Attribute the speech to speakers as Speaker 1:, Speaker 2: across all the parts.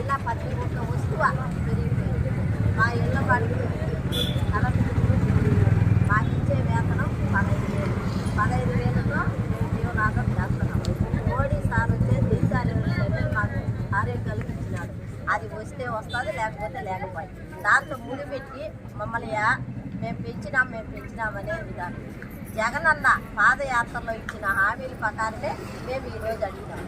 Speaker 1: ఇలా ప్రతి ఒక్క వస్తువు పెరిగిపోయింది మా ఇళ్ళ బాడుగు కరెంటు బిల్లు పెరిగింది. మాకు ఇచ్చే వేతనం పదహైదు వేలు పదహైదు వేలతో మేము జీవనాధారం చేస్తున్నాం మోడీ సార్ వచ్చే దేశాలు మాకు ఆరోగ్యాలు ఇచ్చినాడు అది వస్తే వస్తుంది లేకపోతే లేకపోయి దాంట్లో ముడిపెట్టి మమ్మల్ని యా- మేము పెంచినాం మేము పెంచినామనే విధానం జగనన్న పాదయాత్రలో ఇచ్చిన హామీల ప్రకారమే మేము ఈరోజు అడిగినాం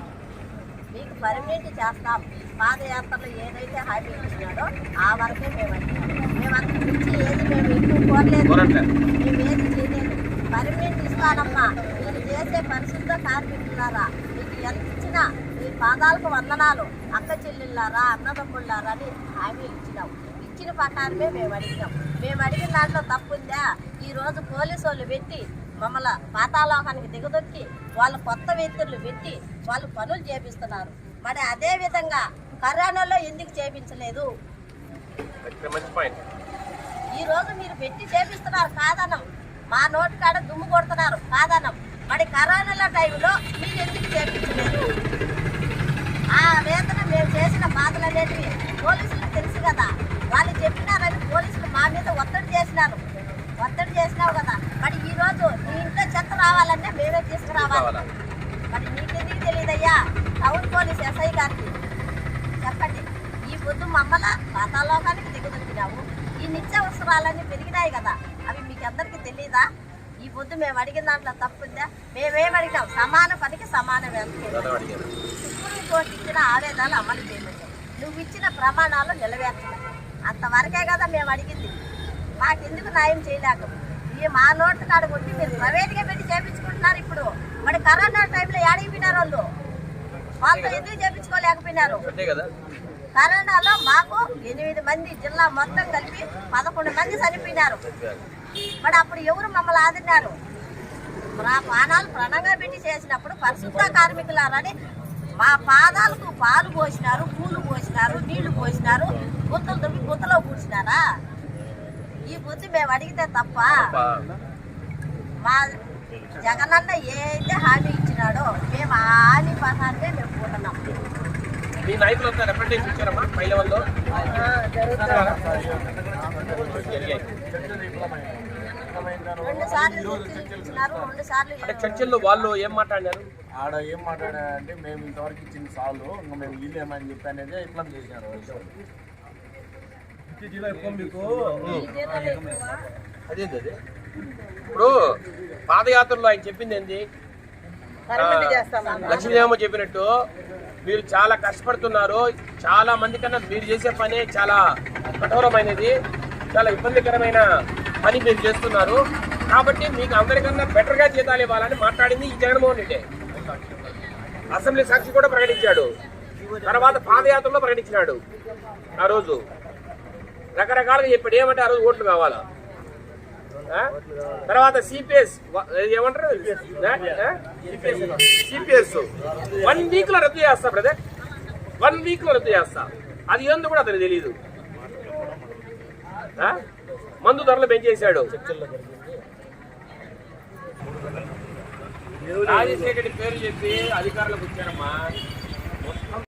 Speaker 1: మీకు పర్మనెంట్ చేస్తాం. పాదయాత్రలో ఏదైతే హామీ ఇచ్చినాడో ఆ వరకే మేము అడిగినాం మేము అంతకు మించి ఏది మేము ఎక్కువ కోరలేదు. మేము ఏది చేయలేదు. పర్మనెంట్ ఇస్తానమ్మా. మీరు చేసే పరిశుద్ధ కార్మికులారా మీకు ఎంత ఇచ్చినా మీ పాదాలకు వందనాలు. అక్క చెల్లెళ్ళారా అన్నదమ్ముళ్ళారా అని హామీలు ఇచ్చినాం. ఇచ్చిన ప్రకారమే మేము అడిగినాం. మేము అడిగిన దాంట్లో తప్పుందా ఈరోజు పోలీసు వాళ్ళు పెట్టి మమ్మల్ని పాతాలోకానికి దిగదొక్కి వాళ్ళు కొత్త వ్యక్తులు పెట్టి వాళ్ళు పనులు చేపిస్తున్నారు. మరి అదే విధంగా కరోనాలో ఎందుకు చేపించలేదు?
Speaker 2: ఇక్కడ మంచి పాయింట్
Speaker 1: ఈ రోజు మీరు పెట్టి చేపిస్తున్నారు కాదనం. మా నోటి కాడ దుమ్ము కొడుతున్నారు కాదనం. మరి కరోనాల టైంలో మీరు ఎందుకు చేపించలేదు? ఆ వేతన మేము చేసిన బాధలు అనేటివి పోలీసులకు తెలుసు కదా. చెప్పినారని పోలీసులు మా మీద ఒత్తిడి చేసినారు. ఒత్తిడి చేసినావు కదా. మరి ఈ రోజు నీ ఇంట్లో చెత్త రావాలంటే మేమే తీసుకురావాలి. మరి నీకెందుకు తెలియదయ్యా టౌన్ పోలీస్ ఎస్ఐ గారికి చెప్పండి. ఈ పొద్దు మమ్మల పాతాలోకానికి దిగదొక్కినావు. ఈ నిత్యావసరాలన్నీ పెరిగినాయి కదా. అవి మీకు అందరికీ తెలియదా ఈ పొద్దు మేము అడిగిన దాంట్లో తప్పుందా? మేమేం అడిగినాం? సమాన పనికి సమాన సుప్రీంకోర్టు ఇచ్చిన ఆవేదాలు అమలు చేయమని నువ్వు ఇచ్చిన ప్రమాణాలు నెరవేర్చలేదు. అంతవరకే కదా మేము అడిగింది. మాకెందుకు న్యాయం చేయలేక? ఈ మా నోటు కాడ కొట్టి మీరు ప్రైవేట్గా పెట్టి చేపించుకుంటున్నారు ఇప్పుడు. మరి కరోనా టైంలో ఏడైపోయినారు వాళ్ళు? వాళ్ళతో ఎందుకు చేపించుకోలేకపోయినారు? కరోనాలో మాకు ఎనిమిది మంది జిల్లా మొత్తం కలిపి పదకొండు మంది చనిపోయినారు. మరి అప్పుడు ఎవరు మమ్మల్ని ఆదిన్నారు పానాలు ప్రణంగా పెట్టి చేసినప్పుడు పరిశుద్ధ కార్మికులారని మా పాదాలకు పాలు పోసినారు పూలు పోసినారు నీళ్ళు పోసినారు గుంతలు దువ్వి గుంతలో పూసినారా ఈ బుద్ధి మేము అడిగితే తప్ప. మా జగనన్న ఏ అయితే హామీ ఇచ్చినాడో మేము ఆ హామీ మేము పోతున్నాం.
Speaker 2: మీ నాయకులు అంతా రిప్రజెంటేషన్ ఇచ్చారమ్మా పై లెవెల్లో. జరిగాయి.
Speaker 1: రెండు సార్లు చర్చలు ఇచ్చినారు రెండు సార్లు
Speaker 2: అంటే చర్చల్లో వాళ్ళు ఏం మాట్లాడినారు
Speaker 3: ఆడ ఏం మాట్లాడారంటే మేము ఇంతవరకు ఇచ్చిన సార్లు ఇంకా మేము ఏమని చెప్పి అనేది ఇట్లా చేసినారు
Speaker 2: అదేంటి అది ఇప్పుడు పాదయాత్రలో ఆయన చెప్పింది ఏంటి లక్ష్మీదేవమ్మ చెప్పినట్టు మీరు చాలా కష్టపడుతున్నారు చాలా మంది కన్నా మీరు చేసే పనే చాలా కఠోరమైనది చాలా ఇబ్బందికరమైన పని మీరు చేస్తున్నారు. కాబట్టి మీకు అందరికన్నా బెటర్గా జీతాలు ఇవ్వాలని మాట్లాడింది ఈ జగన్మోహన్ రెడ్డి. అసెంబ్లీ సాక్షి కూడా ప్రకటించాడు. తర్వాత పాదయాత్రలో ప్రకటించినాడు ఆ రోజు. రకరకాలుగా చెప్పాడు. ఏమంటే ఆ రోజు ఓట్లు కావాలా? తర్వాత సిపిఎస్ ఏమంటారు? సిపిఎస్ వన్ వీక్లో రద్దు చేస్తా బ్రదర్ వన్ వీక్లో రద్దు చేస్తా. అది ఏందో కూడా అతనికి తెలియదు మందు ధరలు పెంచేశాడు. రాజశేఖర్ పేరు చెప్పి అధికారులకు వచ్చారమ్మా